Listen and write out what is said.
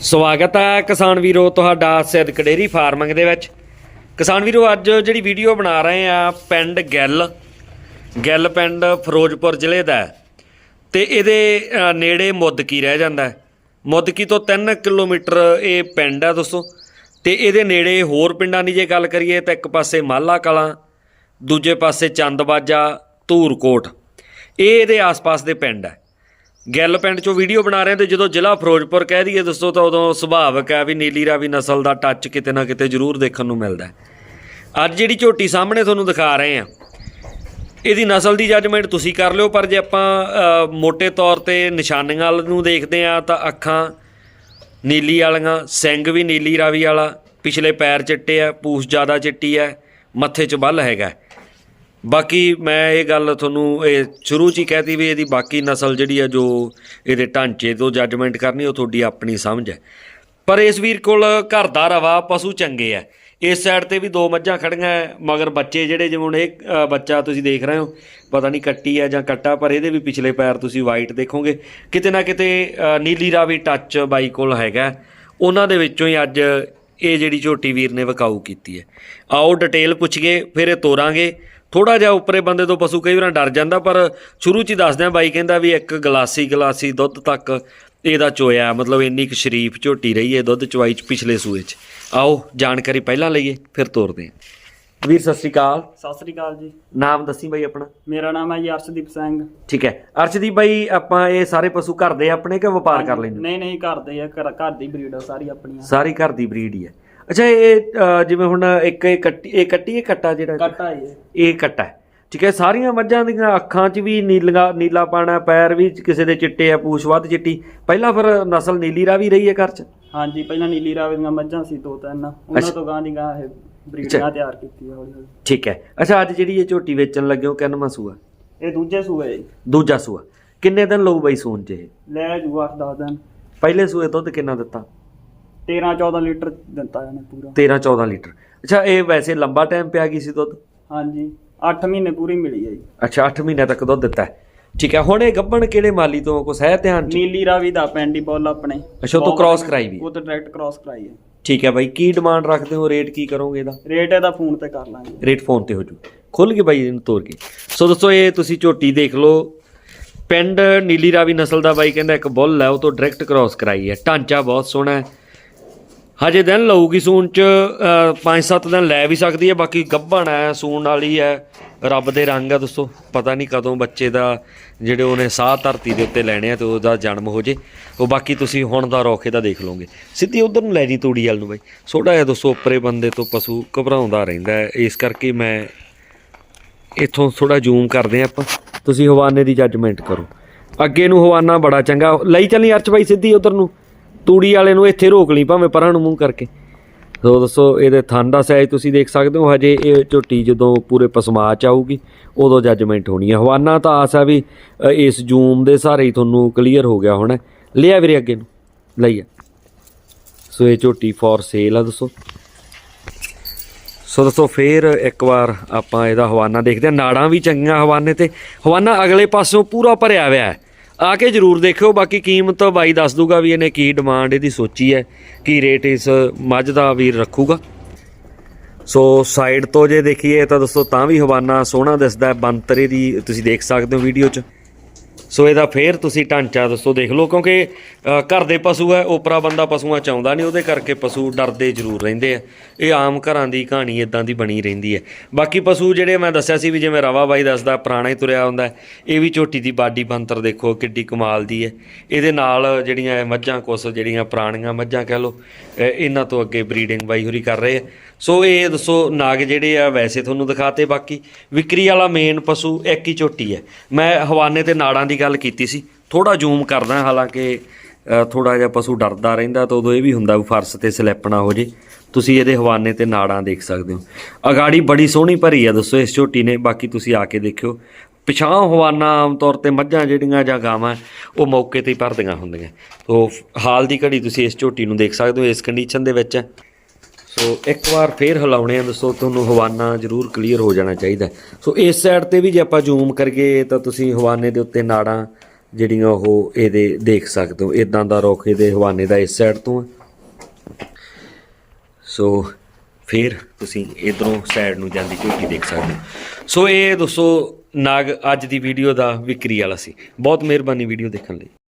ਸਵਾਗਤ ਹੈ ਕਿਸਾਨ ਵੀਰੋ ਤੁਹਾਡਾ ਸਿੱਧਕ ਕਡੇਰੀ ਫਾਰਮਿੰਗ ਦੇ ਵਿੱਚ। ਕਿਸਾਨ ਵੀਰੋ, ਅੱਜ ਜਿਹੜੀ ਵੀਡੀਓ ਬਣਾ ਰਹੇ ਆ, ਪਿੰਡ ਗਿੱਲ। ਗਿੱਲ ਪਿੰਡ ਫਿਰੋਜ਼ਪੁਰ ਜ਼ਿਲ੍ਹੇ ਦਾ ਹੈ। ਤੇ ਇਹਦੇ ਨੇੜੇ ਮੁੱਦਕੀ ਰਹਿ ਜਾਂਦਾ ਹੈ। ਮੁੱਦਕੀ ਤੋਂ 3 ਕਿਲੋਮੀਟਰ ਇਹ ਪਿੰਡ ਹੈ ਦੋਸਤੋ। ਤੇ ਇਹਦੇ ਨੇੜੇ ਹੋਰ ਪਿੰਡਾਂ ਦੀ ਜੇ ਗੱਲ ਕਰੀਏ ਤਾਂ ਇੱਕ ਪਾਸੇ ਮਾਲਾ ਕਲਾਂ, ਦੂਜੇ ਪਾਸੇ ਚੰਦਬਾਜਾ ਧੂਰਕੋਟ। ਇਹ ਇਹਦੇ ਆਸ-ਪਾਸ ਦੇ ਪਿੰਡ ਹੈ। ਗਿੱਲ ਪਿੰਡ ਚੋਂ ਵੀਡੀਓ ਬਣਾ ਰਹੇ ਤੇ ਜਦੋਂ ਜ਼ਿਲ੍ਹਾ ਫਿਰੋਜ਼ਪੁਰ ਕਹਿ ਦਈਏ ਦੋਸਤੋ ਤਾਂ ਉਦੋਂ ਸੁਭਾਵਿਕ ਹੈ ਵੀ ਨੀਲੀ ਰਾਵੀ ਨਸਲ ਦਾ ਟੱਚ ਕਿਤੇ ਨਾ ਕਿਤੇ ਜ਼ਰੂਰ ਦੇਖਣ ਨੂੰ ਮਿਲਦਾ ਅੱਜ ਜਿਹੜੀ ਝੋਟੀ ਸਾਹਮਣੇ ਤੁਹਾਨੂੰ ਦਿਖਾ ਰਹੇ ਆ ਇਹਦੀ ਨਸਲ ਦੀ ਜੱਜਮੈਂਟ ਤੁਸੀਂ ਕਰ ਲਿਓ ਪਰ ਜੇ ਆਪਾਂ ਅ, ਮੋٹے ਤੌਰ ਤੇ ਨਿਸ਼ਾਨੀਆਂ ਵੱਲ ਨੂੰ ਦੇਖਦੇ ਆ ਤਾਂ ਅੱਖਾਂ ਨੀਲੀ ਵਾਲੀਆਂ ਸਿੰਘ ਵੀ ਨੀਲੀ ਰਾਵੀ ਵਾਲਾ ਪਿਛਲੇ ਪੈਰ ਚਿੱਟੇ ਆ ਪੂਛ ਜ਼ਿਆਦਾ ਚਿੱਟੀ ਹੈ ਮੱਥੇ 'ਚ ਬੱਲ ਹੈਗਾ ਬਾਕੀ ਮੈਂ ਇਹ ਗੱਲ ਤੁਹਾਨੂੰ ਇਹ ਸ਼ੁਰੂ 'ਚ ਹੀ ਕਹਿਤੀ ਵੀ ਇਹਦੀ ਬਾਕੀ ਨਸਲ ਜਿਹੜੀ ਆ ਜੋ ਇਹਦੇ ਢਾਂਚੇ ਤੋਂ ਜੱਜਮੈਂਟ ਕਰਨੀ ਉਹ ਤੁਹਾਡੀ ਆਪਣੀ ਸਮਝ ਹੈ। ਪਰ ਇਸ ਵੀਰ ਕੋਲ ਘਰ ਦਾ ਰਵਾ ਪਸ਼ੂ ਚੰਗੇ ਆ। ਇਸ ਸਾਈਡ ਤੇ ਵੀ ਦੋ ਮੱਝਾਂ ਖੜੀਆਂ ਮਗਰ ਬੱਚੇ ਜਿਹੜੇ ਜਿਵੇਂ ਹੁਣ ਇਹ ਬੱਚਾ ਤੁਸੀਂ ਦੇਖ ਰਹੇ ਹੋ ਪਤਾ ਨਹੀਂ ਕੱਟੀ ਹੈ ਜਾਂ ਕੱਟਾ ਪਰ ਇਹਦੇ ਵੀ ਪਿਛਲੇ ਪੈਰ ਤੁਸੀਂ ਵਾਈਟ ਦੇਖੋਗੇ। ਕਿਤੇ ਨਾ ਕਿਤੇ ਅ, ਨੀਲੀ ਰਾਵੀ ਟੱਚ ਬਾਈ ਕੋਲ ਹੈਗਾ। ਉਹਨਾਂ ਦੇ ਵਿੱਚੋਂ ਹੀ ਅੱਜ ਇਹ ਜਿਹੜੀ ਝੋਟੀ ਵੀਰ ਨੇ ਵਿਕਾਊ ਕੀਤੀ ਹੈ ਆਓ ਡਿਟੇਲ ਪੁੱਛੀਏ ਫਿਰ ਇਹ ਤੋਰਾਂਗੇ। ਥੋੜਾ ਜਿਹਾ ਉੱਪਰੇ ਬੰਦੇ ਤੋਂ ਪਸ਼ੂ ਕਈ ਵਾਰ ਡਰ ਜਾਂਦਾ ਪਰ ਸ਼ੁਰੂ ਚ ਹੀ ਦੱਸਦੇ ਆ ਬਾਈ ਕਹਿੰਦਾ ਵੀ ਇੱਕ ਗਲਾਸੀ ਗਲਾਸੀ ਦੁੱਧ ਤੱਕ ਇਹਦਾ ਚੋਇਆ ਮਤਲਬ ਇੰਨੀ ਕੁ ਸ਼ਰੀਫ ਝੋਟੀ ਰਹੀ ਹੈ ਦੁੱਧ ਚਵਾਈ ਚ ਪਿਛਲੇ ਸੂਏ ਚ। ਆਓ ਜਾਣਕਾਰੀ ਪਹਿਲਾਂ ਲਈਏ ਫਿਰ ਤੋਰਦੇ ਹਾਂ। ਵੀਰ ਸਤਿ ਸ਼੍ਰੀ ਅਕਾਲ। ਸਤਿ ਸ੍ਰੀ ਅਕਾਲ ਜੀ। ਨਾਮ ਦੱਸੀ ਬਾਈ ਆਪਣਾ? ਮੇਰਾ ਨਾਮ ਹੈ ਜੀ ਅਰਸ਼ਦੀਪ ਸਿੰਘ। ਠੀਕ ਹੈ। ਅਰਸ਼ਦੀਪ ਬਾਈ ਆਪਾਂ ਇਹ ਸਾਰੇ ਪਸ਼ੂ ਘਰ ਦੇ ਆਪਣੇ ਕਿ ਵਪਾਰ ਕਰ ਲੈਂਦੇ? ਨਹੀਂ ਨਹੀਂ ਘਰ ਦੇ ਆ ਘਰ ਘਰ ਦੀ ਬਰੀਡ ਆ ਸਾਰੀ ਆਪਣੀਆਂ। ਸਾਰੀ ਘਰ ਦੀ ਬਰੀਡ ਹੀ ਹੈ। ਅੱਛਾ ਇਹ ਅ, ਜਿਵੇਂ ਹੁਣ ਇੱਕ ਇਹ ਕੱਟੀ ਇਹ ਕੱਟੀ ਇਹ ਕੱਟਾ ਜਿਹੜਾ? ਕੱਟਾ ਹੀ ਹੈ ਇਹ ਕੱਟਾ ਹੈ। ਠੀਕ ਹੈ ਸਾਰੀਆਂ ਮੱਝਾਂ ਦੀਆਂ ਅੱਖਾਂ 'ਚ ਵੀ ਨੀਲਾ ਨੀਲਾ ਪਾਣਾ ਪੈਰ ਵੀ ਕਿਸੇ ਦੇ ਚਿੱਟੇ ਆ ਪੂਛ ਵੱਧ ਚਿੱਟੀ। ਪਹਿਲਾਂ ਫਿਰ ਨਸਲ ਨੀਲੀ ਰਾਵੀ ਰਹੀ ਹੈ ਘਰ 'ਚ? ਹਾਂਜੀ ਪਹਿਲਾਂ ਨੀਲੀ ਰਾਵੇ ਦੀਆਂ ਮੱਝਾਂ ਸੀ ਦੋ ਤਿੰਨ। ਉਹਨਾਂ ਅੱਛਾ। ਤੋਂ ਗਾਂ ਦੀ ਗਾਂ ਇਹ ਅੱਛਾ। ਬਰੀਡਾਂ ਤਿਆਰ ਕੀਤੀ ਆ ਹੌਲੀ ਹੌਲੀ। ਠੀਕ ਹੈ। ਅੱਛਾ ਅੱਜ ਜਿਹੜੀ ਇਹ ਝੋਟੀ ਵੇਚਣ ਲੱਗੇ ਹੋ ਕਿੰਨਵਾਂ ਸੂਆ? ਇਹ ਦੂਜੇ ਸੂਏ ਜੀ। ਦੂਜਾ ਸੂਆ। ਕਿੰਨੇ ਦਿਨ ਲਊ ਬਾਈ ਸੂਣ 'ਚ ਇਹ? ਲੈ ਜੂ 8 10 ਦਿਨ। ਪਹਿਲੇ ਸੂਏ ਦੁੱਧ ਕਿੰਨਾ ਦਿੱਤਾ? 13 14 ਲੀਟਰ ਦਿੱਤਾ ਇਹਨੇ ਪੂਰਾ। 13 14 ਲੀਟਰ। ਅੱਛਾ ਇਹ ਵੈਸੇ ਲੰਬਾ ਟਾਈਮ ਪਿਆ ਗਈ ਸੀ ਦੁੱਧ? ਹਾਂਜੀ 8 ਮਹੀਨੇ ਪੂਰੀ ਮਿਲੀ ਹੈ ਜੀ। ਅੱਛਾ 8 ਮਹੀਨੇ ਤੱਕ ਦੁੱਧ ਦਿੱਤਾ ਹੈ। ਠੀਕ ਹੈ ਹੁਣ ਇਹ ਗੱਭਣ ਕਿਹੜੇ ਮਾਲੀ ਤੋਂ ਕੁਛ ਹੈ ਧਿਆਨ 'ਚ? ਨੀਲੀ ਰਾਵੀ ਦਾ ਪੈਂਡੀ ਬੋਲ ਆਪਣੇ। ਅੱਛਾ, ਉਹ ਤੋਂ cross ਕਰਾਈ ਵੀ। ਉਹ ਤੋਂ ਡਾਇਰੈਕਟ ਕ੍ਰਾਸ ਕਰਾਈ ਹੈ। ਠੀਕ ਹੈ ਬਾਈ ਕੀ ਡਿਮਾਂਡ ਰੱਖਦੇ ਹੋ? ਰੇਟ ਕੀ ਕਰੋਗੇ ਇਹਦਾ? ਰੇਟ ਇਹਦਾ ਫੋਨ ਤੇ ਕਰ ਲਾਂਗੇ। ਰੇਟ ਫੋਨ ਤੇ ਹੋ ਜੂ। ਖੁੱਲ ਕੇ ਬਾਈ ਇਹਨੂੰ ਤੋੜ ਕੇ। ਸੋ ਦੋਸਤੋ ਇਹ ਤੁਸੀਂ ਝੋਟੀ ਦੇਖ ਲਓ। ਪਿੰਡ ਨੀਲੀ ਰਾਵੀ ਨਸਲ ਦਾ ਬਾਈ ਕਹਿੰਦਾ ਇੱਕ ਬੁੱਲ ਹੈ ਉਹ ਤੋਂ ਡਾਇਰੈਕਟ ਕ੍ਰਾਸ ਕਰਾਈ ਹੈ। ਢਾਂਚਾ ਬਹੁਤ ਸੋਹਣਾ ਹੈ। ਹਜੇ ਦਿਨ ਲਊਗੀ ਸੂਣ ਚ 5-7 ਦਿਨ ਲੈ ਵੀ ਸਕਦੀ ਹੈ, ਬਾਕੀ ਗੱਭਣ ਹੈ, ਸੂਣ ਵਾਲੀ ਹੈ, ਰੱਬ ਦੇ ਰੰਗ ਹੈ ਦੋਸਤੋ, ਪਤਾ ਨਹੀਂ ਕਦੋਂ ਬੱਚੇ ਦਾ ਜਿਹੜੇ ਉਹਨੇ ਸਾਹ ਧਰਤੀ ਦੇ ਉੱਤੇ ਲੈਣੇ ਆ ਤੇ ਉਹਦਾ ਜਨਮ ਹੋ ਜੇ। ਉਹ ਬਾਕੀ ਤੁਸੀਂ ਹੁਣ ਦਾ ਰੋਕੇ ਦਾ ਦੇਖ ਲਓਗੇ। ਸਿੱਧੀ ਉਧਰ ਨੂੰ ਲੈ ਜੀ ਤੂੜੀ ਵਾਲ ਨੂੰ ਬਾਈ। ਛੋਟਾ ਜਿਹਾ ਦੋਸਤੋ, ਉੱਪਰੇ ਬੰਦੇ ਤੋਂ ਪਸ਼ੂ ਘਬਰਾਉਂਦਾ ਰਹਿੰਦਾ ਹੈ। ਇਸ ਕਰਕੇ ਮੈਂ ਇੱਥੋਂ ਥੋੜਾ ਜ਼ੂਮ ਕਰਦੇ ਹਾਂ ਆਪਾਂ। ਤੁਸੀਂ ਹਵਾਨੇ ਦੀ ਜੱਜਮੈਂਟ ਕਰੋ। ਅੱਗੇ ਨੂੰ ਹਵਾਨਾ ਬੜਾ ਚੰਗਾ। ਲਈ ਚੱਲੀ ਅਰਚ ਬਾਈ ਸਿੱਧੀ ਉਧਰ ਨੂੰ। ਤੂੜੀ ਵਾਲੇ ਨੂੰ ਇੱਥੇ ਰੋਕ ਲਈ ਭਾਵੇਂ ਪਰਾਂ ਨੂੰ ਮੂੰਹ ਕਰਕੇ। ਸੋ ਦੱਸੋ, ਇਹਦੇ ਥਣ ਦਾ ਸਾਈਜ਼ ਤੁਸੀਂ ਦੇਖ ਸਕਦੇ ਹੋ? ਹਜੇ ਇਹ ਝੋਟੀ ਜਦੋਂ ਪੂਰੇ ਪਸਮਾ ਚ ਆਊਗੀ, ਉਦੋਂ ਜੱਜਮੈਂਟ ਹੋਣੀ ਹੈ ਹਵਾਨਾ ਤਾਂ ਆਸ ਹੈ ਵੀ ਇਸ ਜ਼ੂਮ ਦੇ ਸਾਰੇ ਹੀ ਤੁਹਾਨੂੰ ਕਲੀਅਰ ਹੋ ਗਿਆ ਹੋਣਾ। ਲਿਆ ਵੀਰੇ ਅੱਗੇ ਨੂੰ। ਲਈਆ ਸੋ ਇਹ ਝੋਟੀ ਫॉर ਸੇਲ ਆ ਦੱਸੋ। ਸੋ ਦੋਸਤੋ ਫੇਰ ਇੱਕ ਵਾਰ ਆਪਾਂ ਇਹਦਾ ਹਵਾਨਾ ਦੇਖਦੇ ਹਾਂ। ਨਾੜਾਂ ਵੀ ਚੰਗੀਆਂ ਹਵਾਨੇ ਤੇ। ਹਵਾਨਾ ਅਗਲੇ ਪਾਸੋਂ ਪੂਰਾ ਭਰਿਆ ਹੋਇਆ ਹੈ। ਆ ਕੇ ਜਰੂਰ ਦੇਖਿਓ, ਬਾਕੀ ਕੀਮਤ ਬਾਈ ਦੱਸ ਦੂਗਾ ਵੀ ਇਹਨੇ ਕੀ ਡਿਮਾਂਡ ਇਹਦੀ ਸੋਚੀ ਹੈ, ਕੀ ਰੇਟ ਇਸ ਮੱਝ ਦਾ ਵੀਰ ਰੱਖੂਗਾ। ਸੋ ਸਾਈਡ ਤੋਂ ਜੇ ਦੇਖੀਏ ਤਾਂ ਦੋਸਤੋ ਤਾਂ ਵੀ ਹਵਾਨਾ ਸੋਹਣਾ ਦਿਸਦਾ ਹੈ, ਬੰਤਰੇ ਦੀ ਤੁਸੀਂ ਦੇਖ ਸਕਦੇ ਹੋ ਵੀਡੀਓ 'ਚ। ਸੋ ਇਹਦਾ ਫੇਰ ਤੁਸੀਂ ਢਾਂਚਾ ਦੱਸੋ, ਦੇਖ ਲਓ, ਕਿਉਂਕਿ ਘਰ ਦੇ ਪਸ਼ੂ ਹੈ ਓਪਰਾ ਬੰਦਾ ਪਸ਼ੂਆਂ ਚ ਆਉਂਦਾ ਨਹੀਂ, ਉਹਦੇ ਕਰਕੇ ਪਸ਼ੂ ਡਰਦੇ ਜ਼ਰੂਰ ਰਹਿੰਦੇ ਆ। ਇਹ ਆਮ ਘਰਾਂ ਦੀ ਕਹਾਣੀ ਇਦਾਂ ਦੀ ਬਣੀ ਰਹਿੰਦੀ ਹੈ। ਬਾਕੀ ਪਸ਼ੂ ਜਿਹੜੇ ਮੈਂ ਦੱਸਿਆ ਸੀ ਵੀ ਜਿਵੇਂ ਰਵਾ ਬਾਈ ਦੱਸਦਾ, ਪੁਰਾਣਾ ਹੀ ਤੁਰਿਆ ਹੁੰਦਾ ਇਹ ਵੀ ਝੋਟੀ ਦੀ ਬਾਡੀ ਬੰਤਰ ਦੇਖੋ, ਕਿੱਡੀ ਕਮਾਲ ਦੀ ਹੈ। ਇਹਦੇ ਨਾਲ ਜਿਹੜੀਆਂ ਮੱਝਾਂ ਕੁਛ, ਜਿਹੜੀਆਂ ਪੁਰਾਣੀਆਂ ਮੱਝਾਂ ਕਹਿ ਲਓ ਇਹਨਾਂ ਤੋਂ ਅੱਗੇ ਬਰੀਡਿੰਗ ਬਾਈ ਹੋਰੀ ਕਰ ਰਹੇ ਆ। ਸੋ ਇਹ ਦੱਸੋ, ਨਾਗ ਜਿਹੜੇ ਆ, ਵੈਸੇ ਤੁਹਾਨੂੰ ਦਿਖਾਤੇ ਬਾਕੀ। ਵਿਕਰੀ ਵਾਲਾ ਮੇਨ ਪਸ਼ੂ ਇੱਕ ਹੀ ਝੋਟੀ ਹੈ। ਮੈਂ ਹਵਾਨੇ ਤੇ ਨਾੜਾਂ ਦੀ ਗੱਲ ਕੀਤੀ ਸੀ। ਥੋੜਾ ਜ਼ੂਮ ਕਰਦਾ, ਹਾਲਾਂਕਿ ਥੋੜਾ ਜਿਹਾ ਪਸ਼ੂ ਡਰਦਾ ਰਹਿੰਦਾ ਤਾਂ ਉਦੋਂ ਇਹ ਵੀ ਹੁੰਦਾ ਵੀ ਫਰਸ਼ ਤੇ ਸਲਿੱਪ ਨਾ ਹੋ ਜੇ। ਤੁਸੀਂ ਇਹਦੇ ਹਵਾਨੇ ਤੇ ਨਾੜਾਂ ਦੇਖ ਸਕਦੇ ਹੋ। ਅਗਾੜੀ ਬੜੀ ਸੋਹਣੀ ਭਰੀ ਆ, ਦੱਸੋ ਇਸ ਝੋਟੀ ਨੇ, ਬਾਕੀ ਤੁਸੀਂ ਆ ਕੇ ਦੇਖਿਓ। ਪਿਛਾਂ ਹਵਾਨਾ ਆਮ ਤੌਰ ਤੇ ਮੱਝਾਂ ਜਿਹੜੀਆਂ ਜਾਂ ਗਾਵਾਂ, ਉਹ ਮੌਕੇ ਤੇ ਹੀ ਭਰਦੀਆਂ ਹੁੰਦੀਆਂ। ਸੋ ਹਾਲ ਦੀ ਘੜੀ ਤੁਸੀਂ ਇਸ ਝੋਟੀ ਨੂੰ ਦੇਖ ਸਕਦੇ ਹੋ, ਇਸ ਕੰਡੀਸ਼ਨ ਦੇ ਵਿੱਚ। ਹੈ ਸੋ ਇੱਕ ਵਾਰ ਫੇਰ ਹਿਲਾਉਣੇ ਆ, ਦੱਸੋ ਤੁਹਾਨੂੰ ਹਵਾਨਾ ਜ਼ਰੂਰ ਕਲੀਅਰ ਹੋ ਜਾਣਾ ਚਾਹੀਦਾ ਸੋ ਇਸ ਸਾਈਡ ਤੇ ਵੀ ਜੇ ਆਪਾਂ ਜ਼ੂਮ ਕਰੀਏ, ਤਾਂ ਤੁਸੀਂ ਹਵਾਨੇ ਦੇ ਉੱਤੇ ਨਾੜਾਂ ਜਿਹੜੀਆਂ ਉਹ ਇਹਦੇ ਦੇਖ ਸਕਦੇ ਹੋ। ਇਦਾਂ ਦਾ ਰੁੱਖ ਇਹਦੇ ਹਵਾਨੇ ਦਾ ਇਸ ਸਾਈਡ ਤੋਂ ਹੈ ਸੋ ਫਿਰ ਤੁਸੀਂ ਇਧਰੋਂ ਸਾਈਡ ਨੂੰ ਜਾਂਦੀ ਝੋਟੀ ਦੇਖ ਸਕਦੇ ਹੋ। ਸੋ ਇਹ ਦੋਸਤੋ ਨਾਗ ਅੱਜ ਦੀ ਵੀਡੀਓ ਦਾ ਵਿਕਰੀ ਵਾਲਾ ਸੀ। ਬਹੁਤ ਮਿਹਰਬਾਨੀ ਵੀਡੀਓ ਦੇਖਣ ਲਈ।